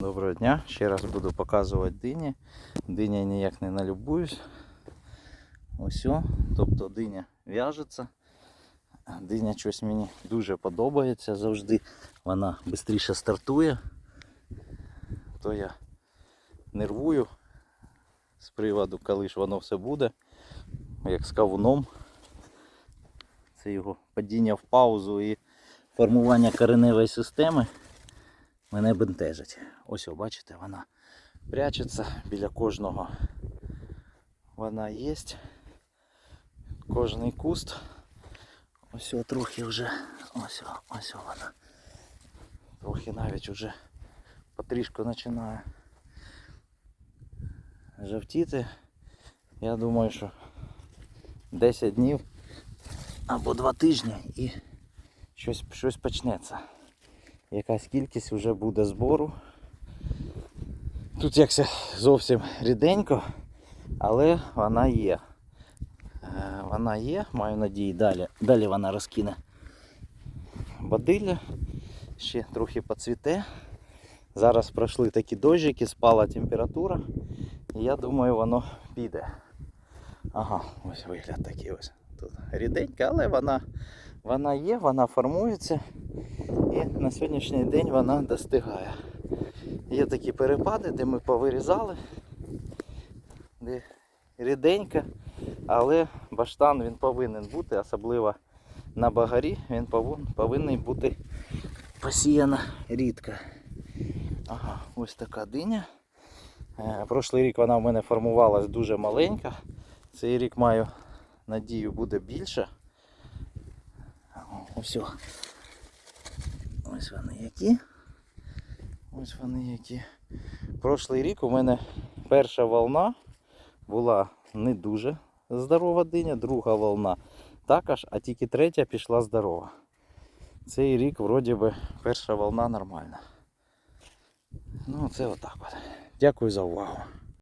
Доброго дня, ще раз буду показувати дині. Диня ніяк не налюбуюсь. Ось, тобто диня в'яжеться. Диня щось мені дуже подобається завжди. Вона швидше стартує. То я нервую з приводу, коли ж воно все буде, як з кавуном. Це його падіння в паузу і формування кореневої системи мене бентежить. Ось, бачите, вона прячеться біля кожного. Вона є. Кожний куст. Ось о, трохи вже. Ось, о, ось о вона. Трохи навіть вже потрішку починає жовтіти. Я думаю, що 10 днів або 2 тижні і щось, щось почнеться якась кількість вже буде збору. Тут якся зовсім ріденько, але вона є. Е, Вона є, маю надії, далі, далі вона розкине бадилля, ще трохи поцвіте. Зараз пройшли такі дощики, спала температура. І я думаю, воно піде. Ага, ось вигляд такий ось. Тут ріденька, але вона, вона є, вона формується. І на сьогоднішній день вона достигає. Є такі перепади, де ми повирізали, де ріденька, але баштан він повинен бути, особливо на багарі, він повинен бути посіяна рідко. Ага, ось така диня. Е, Прошлий рік вона в мене формувалась дуже маленька. Цей рік маю надію буде більше. Ось. Ось вони які. Ось вони які. Прошлий рік у мене перша волна була не дуже здорова диня, друга волна також, а тільки третя пішла здорова. Цей рік вроді би перша волна нормальна. Ну це отак от. Дякую за увагу.